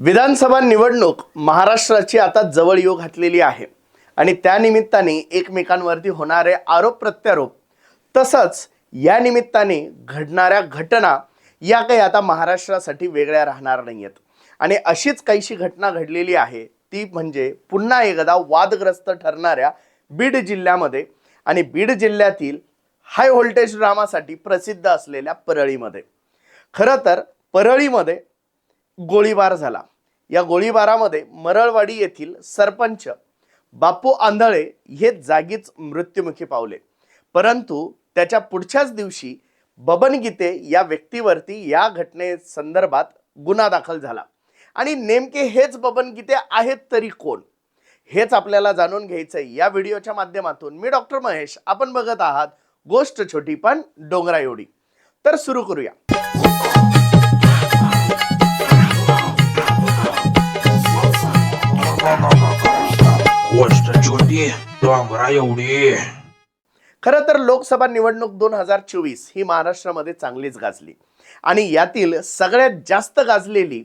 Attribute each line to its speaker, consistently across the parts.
Speaker 1: विधानसभा निवडणूक महाराष्ट्राची आता जवळ येऊ घातलेली आहे. आणि त्यानिमित्ताने एकमेकांवरती होणारे आरोप प्रत्यारोप तसंच या निमित्ताने घडणाऱ्या घटना या काही आता महाराष्ट्रासाठी वेगळ्या राहणार नाही आहेत आणि अशीच काहीशी घटना घडलेली आहे ती म्हणजे पुन्हा एकदा वादग्रस्त ठरणाऱ्या बीड जिल्ह्यामध्ये आणि बीड जिल्ह्यातील हाय व्होल्टेज ड्रामासाठी प्रसिद्ध असलेल्या परळीमध्ये. खरं तर परळीमध्ये गोळीबार झाला. या गोळीबारामध्ये मरळवाडी येथील सरपंच बापू आंधळे हे जागीच मृत्युमुखी पावले. परंतु त्याच्या पुढच्याच दिवशी बबन गीते या व्यक्तीवरती या घटनेसंदर्भात गुन्हा दाखल झाला. आणि नेमके हेच बबन गीते आहेत तरी कोण? हेच आपल्याला जाणून घ्यायचं या व्हिडिओच्या माध्यमातून मी डॉक्टर महेश. आपण बघत आहात गोष्ट छोटी पण डोंगरा एवढी तर सुरू करूया.
Speaker 2: गोष्ट छोटी डोंगरा एवढी
Speaker 1: खरं तर लोकसभा निवडणूक दोन हजार चोवीस ही महाराष्ट्रामध्ये चांगलीच गाजली. आणि यातील सगळ्यात जास्त गाजलेली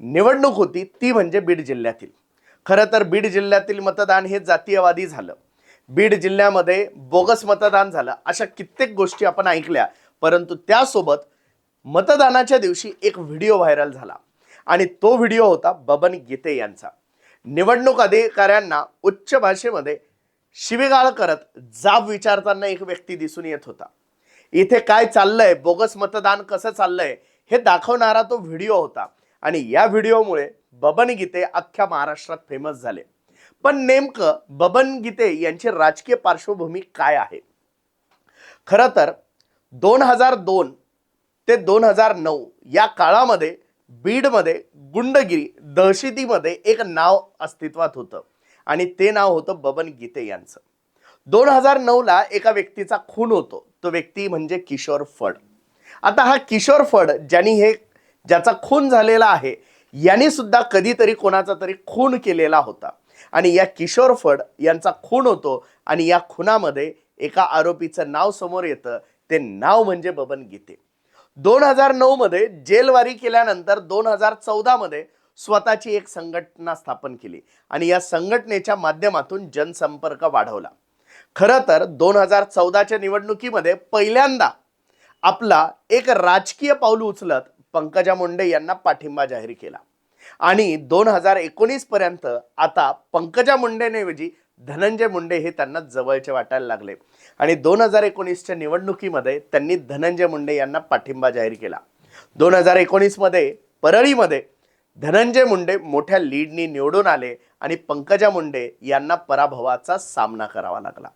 Speaker 1: निवडणूक होती ती म्हणजे बीड जिल्ह्यातील. खरं तर बीड जिल्ह्यातील मतदान हे जातीयवादी झालं. बीड जिल्ह्यामध्ये बोगस मतदान झालं. अशा कित्येक गोष्टी आपण ऐकल्या. परंतु त्यासोबत मतदानाच्या दिवशी एक व्हिडिओ व्हायरल झाला. आणि तो व्हिडिओ होता बबन गीते यांचा. निवडणूक अधिकाऱ्यांना उच्च भाषेमध्ये शिवीगाळ करत जाब विचारताना एक व्यक्ती दिसून येत होता. इथे काय चाललंय? बोगस मतदान कसं चाललंय? हे दाखवणारा तो व्हिडिओ होता. आणि या व्हिडिओमुळे बबन गीते अख्ख्या महाराष्ट्रात फेमस झाले. पण नेमकं बबन गीते यांची राजकीय पार्श्वभूमी काय आहे? खरं तर दोन हजार दोन ते दोन हजार नऊ या काळामध्ये बीडमध्ये गुंडगिरी दहशतीमध्ये एक नाव अस्तित्वात होतं. आणि ते नाव होतं बबन गीते यांचं. दोन हजार नऊला एका व्यक्तीचा खून होतो. तो व्यक्ती म्हणजे किशोर फड. आता हा किशोर फड ज्यांनी हे ज्याचा खून झालेला आहे यांनी सुद्धा कधीतरी कोणाचा तरी खून केलेला होता. आणि या किशोर फड यांचा खून होतो आणि या खुनामध्ये एका आरोपीचं नाव समोर येतं. ते नाव म्हणजे बबन गीते. दोन हजार नऊ मध्ये जेलवारी केल्यानंतर दोन हजार चौदा मध्ये स्वतःची एक संघटना स्थापन केली आणि या संघटनेच्या माध्यमातून जनसंपर्क वाढवला. खरं तर दोन हजार चौदाच्या निवडणुकीमध्ये पहिल्यांदा आपला एक राजकीय पाऊल उचलत पंकजा मुंडे यांना पाठिंबा जाहीर केला. आणि दोन हजार एकोणीस पर्यंत आता पंकजा मुंडेंऐवजी धनंजय मुंडे हे त्यांना जवळचे वाटायला लागले. आणि दोन हजार एकोणीसच्या निवडणुकीमध्ये त्यांनी धनंजय मुंडे यांना पाठिंबा जाहीर केला. दोन हजार एकोणीसमध्ये परळीमध्ये धनंजय मुंडे मोठ्या लीडनी निवडून आले आणि पंकजा मुंडे यांना पराभवाचा सामना करावा लागला.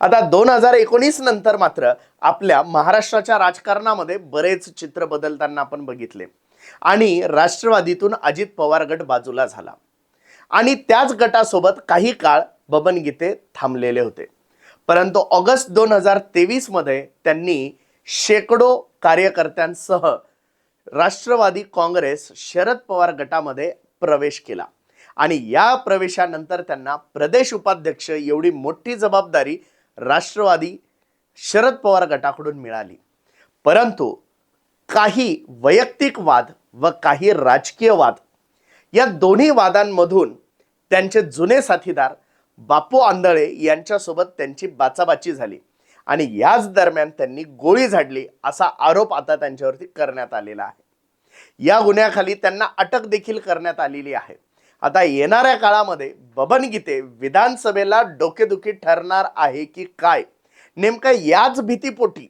Speaker 1: आता दोन हजार एकोणीस नंतर मात्र आपल्या महाराष्ट्राच्या राजकारणामध्ये बरेच चित्र बदलताना आपण बघितले. आणि राष्ट्रवादीतून अजित पवार गट बाजूला झाला. आणि त्याच गटासोबत काही काळ बबन गीते थांबलेले होते. परंतु ऑगस्ट दोन हजार तेवीसमध्ये त्यांनी शेकडो कार्यकर्त्यांसह राष्ट्रवादी काँग्रेस शरद पवार गटामध्ये प्रवेश केला. आणि या प्रवेशानंतर त्यांना प्रदेश उपाध्यक्ष एवढी मोठी जबाबदारी राष्ट्रवादी शरद पवार गटाकडून मिळाली. परंतु काही वैयक्तिक वाद व काही राजकीय वाद या दोन्ही वादांमधून त्यांचे जुने साथीदार बापू आंधळे यांच्यासोबत त्यांची बाचाबाची झाली. आणि याच दरम्यान त्यांनी गोळी झाडली असा आरोप आता त्यांच्यावरती करण्यात आलेला आहे. या गुन्ह्याखाली त्यांना अटक देखील करण्यात आलेली आहे. आता येणाऱ्या काळामध्ये बबन गीते विधानसभेला डोकेदुखी ठरणार आहे की काय? नेमका याच भीतीपोटी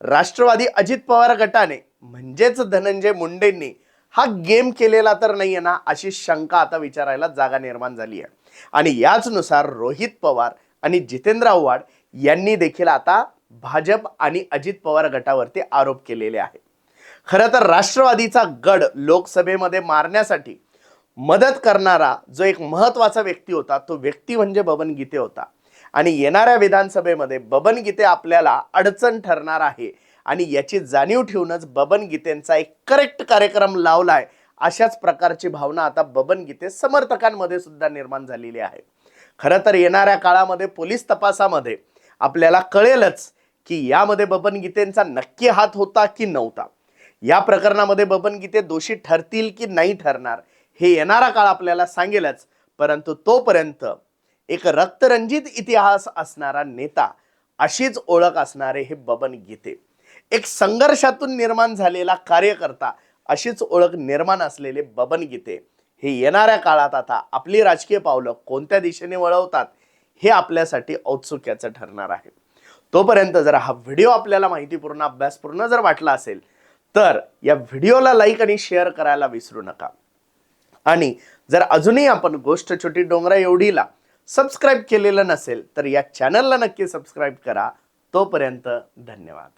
Speaker 1: राष्ट्रवादी अजित पवार गटाने म्हणजेच धनंजय मुंडेंनी हा गेम केलेला तर नाहीये ना अशी शंका आता विचारायला जागा निर्माण झाली आहे आणि याचनुसार रोहित पवार आणि जितेंद्र आव्हाड यांनी देखील आता भाजप आणि अजित पवार गटावरती आरोप केलेले आहे खरं तर राष्ट्रवादीचा गड लोकसभेमध्ये मारण्यासाठी मदत करणारा जो एक महत्त्वाचा व्यक्ती होता तो व्यक्ती म्हणजे बबन गीते होता. आणि येणाऱ्या विधानसभेमध्ये बबन गीते आपल्याला अडचण ठरणार आहे आणि याची जाणीव ठेवूनच बबन गीतेंचा एक करेक्ट कार्यक्रम लावलाय अशाच प्रकारची भावना आता बबन गीते समर्थकांमध्ये सुद्धा निर्माण झालेली आहे. खरं तर येणाऱ्या काळामध्ये पोलीस तपासामध्ये आपल्याला कळेलच की यामध्ये बबन गीतेंचा नक्की हात होता की नव्हता. या प्रकरणामध्ये बबन गीते दोषी ठरतील की नाही ठरणार हे येणारा काळ आपल्याला सांगेलच. परंतु तोपर्यंत एक रक्तरंजित इतिहास असणारा नेता अशीच ओळख असणारे हे बबन गीते. एक संघर्षातून निर्माण झालेला कार्यकर्ता अशीच ओळख निर्माण असलेले बबन गीते. हे येणाऱ्या काळात आता आपली राजकीय पावलं कोणत्या दिशेने वळवतात हे आपल्यासाठी औत्सुक्याचं ठरणार आहे. तोपर्यंत जर हा व्हिडिओ आपल्याला माहितीपूर्ण अभ्यासपूर्ण जर वाटला असेल तर या व्हिडिओला लाईक आणि शेअर करायला विसरू नका. आणि जर अजूनही आपण गोष्ट छोटी डोंगरा एवढीला सबस्क्राईब केलेलं नसेल तर या चॅनलला नक्की सबस्क्राईब करा. तोपर्यंत धन्यवाद.